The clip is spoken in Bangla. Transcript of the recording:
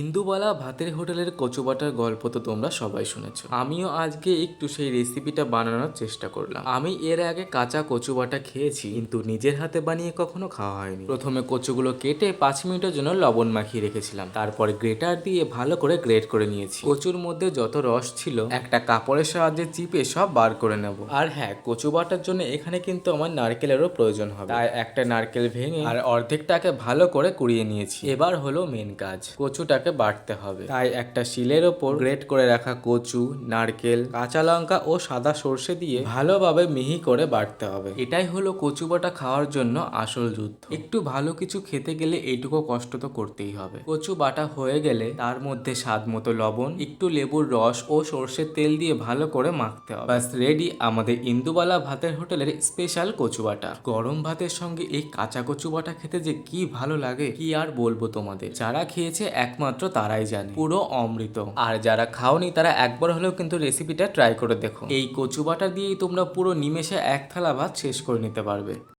ইন্দুবালা ভাতের হোটেলের কচুবাটার গল্প তো তোমরা সবাই শুনেছো। আমিও আজকে একটু সেই রেসিপিটা বানানোর চেষ্টা করলাম। আমি এর আগে কাঁচা কচুবাটা খেয়েছি, কিন্তু নিজের হাতে বানিয়ে কখনো খাওয়া হয়নি। প্রথমে কচুগুলো কেটে পাঁচ মিনিটের জন্য লবণ মাখিয়ে রেখেছিলাম। তারপর গ্রেটার দিয়ে ভালো করে গ্রেট করে নিয়েছি। কচুর মধ্যে যত রস ছিল, একটা কাপড়ের সাহায্যে চিপে সব বার করে নেব। আর হ্যাঁ কচু বাটার জন্য এখানে কিন্তু আমার নারকেলেরও প্রয়োজন হবে। তাই একটা নারকেল ভেঙে আর অর্ধেকটাকে ভালো করে কুড়িয়ে নিয়েছি। এবার হলো মেন কাজ। কচুটাকে বাটতে হবে। তাই একটা শিলের ওপর গ্রেট করে রাখা কচু, নারকেল, কাঁচা লঙ্কা ও সাদা সর্ষে দিয়ে ভালোভাবে মিহি করে বাটতে হবে। এটাই হলো কচু বাটা খাওয়ার জন্য আসল যুদ্ধ। একটু ভালো কিছু খেতে গেলে এইটুকু কষ্ট তো করতেই হবে। কচু বাটা হয়ে গেলে তার মধ্যে স্বাদ মতো লবণ, একটু লেবুর রস ও সর্ষের তেল দিয়ে ভালো করে মাখতে হবে। ব্যাস রেডি আমাদের ইন্দুবালা ভাতের হোটেলের স্পেশাল কচু বাটা। গরম ভাতের সঙ্গে এই কাঁচা কচু বাটা খেতে যে কি ভালো লাগে, কি আর বলব তোমাদের? যারা খেয়েছে একমাত্র তারাই জানে। পুরো অমৃত। আর যারা খাওনি, তারা একবার হলেও কিন্তু রেসিপিটা ট্রাই করে দেখো। এই কচু বাটা দিয়েই তোমরা পুরো নিমেষে এক থালা ভাত শেষ করে নিতে পারবে।